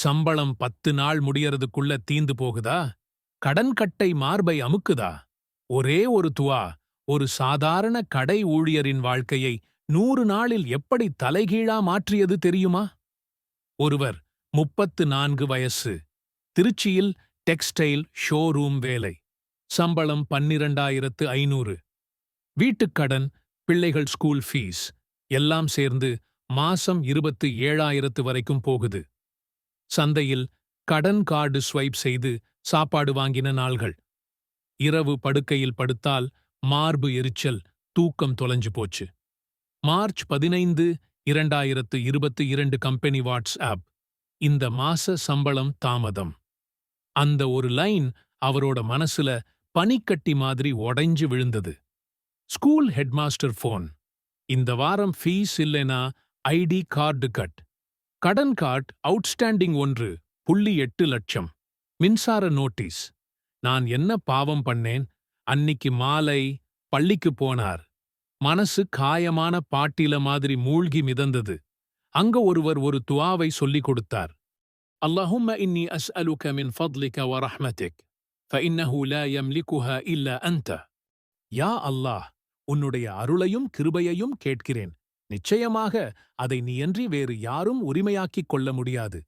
சம்பளம் பத்து நாள் முடியறதுக்குள்ள தீந்து போகுதா? கடன் கட்டை மார்பை அமுக்குதா? ஒரே ஒரு துவா ஒரு சாதாரண கடை ஊழியரின் வாழ்க்கையை நூறு நாளில் எப்படி தலைகீழா மாற்றியது தெரியுமா? ஒருவர் முப்பத்து நான்கு வயசு திருச்சியில் டெக்ஸ்டைல் ஷோரூம் வேலை சம்பளம் பன்னிரண்டாயிரத்து ஐநூறு. வீட்டுக்கடன் பிள்ளைகள் ஸ்கூல் ஃபீஸ் எல்லாம் சேர்ந்து மாசம் இருபத்து ஏழாயிரத்து வரைக்கும் போகுது. சந்தையில் கடன் கார்டு ஸ்வைப் செய்து சாப்பாடு வாங்கின நாள்கள். இரவு படுக்கையில் படுத்தால் மார்பு எரிச்சல் தூக்கம் தொலைஞ்சு போச்சு. மார்ச் பதினைந்து இரண்டாயிரத்து இருபத்து இரண்டு கம்பெனி வாட்ஸ் ஆப். இந்த மாச சம்பளம் தாமதம். அந்த ஒரு லைன் அவரோட மனசுல பனிக்கட்டி மாதிரி உடைஞ்சு விழுந்தது. School headmaster phone. இந்த வாரம் ஃபீஸ் இல்லைனா ஐடி கார்டு கட். கடன் கார்டு அவுட்ஸ்டாண்டிங் ஒன்று புள்ளி எட்டு லட்சம் மின்சார நோட்டீஸ் நான் என்ன பாவம் பண்ணேன் அன்னிக்கு மாலை பள்ளிக்கு போனார் மனசு காயமான பாட்டில மாதிரி மூழ்கி மிதந்தது அங்க ஒருவர் ஒரு துவாவை சொல்லிக் கொடுத்தார் اللهم إني أسألك من فضلك ورحمتك فإنه لا يملكها إلا أنت யா அல்லாஹ் உன்னுடைய அருளையும் கிருபையையும் கேட்கிறேன் நிச்சயமாக அதை நீயன்றி வேறு யாரும் உரிமையாக்கிக் கொள்ள முடியாது.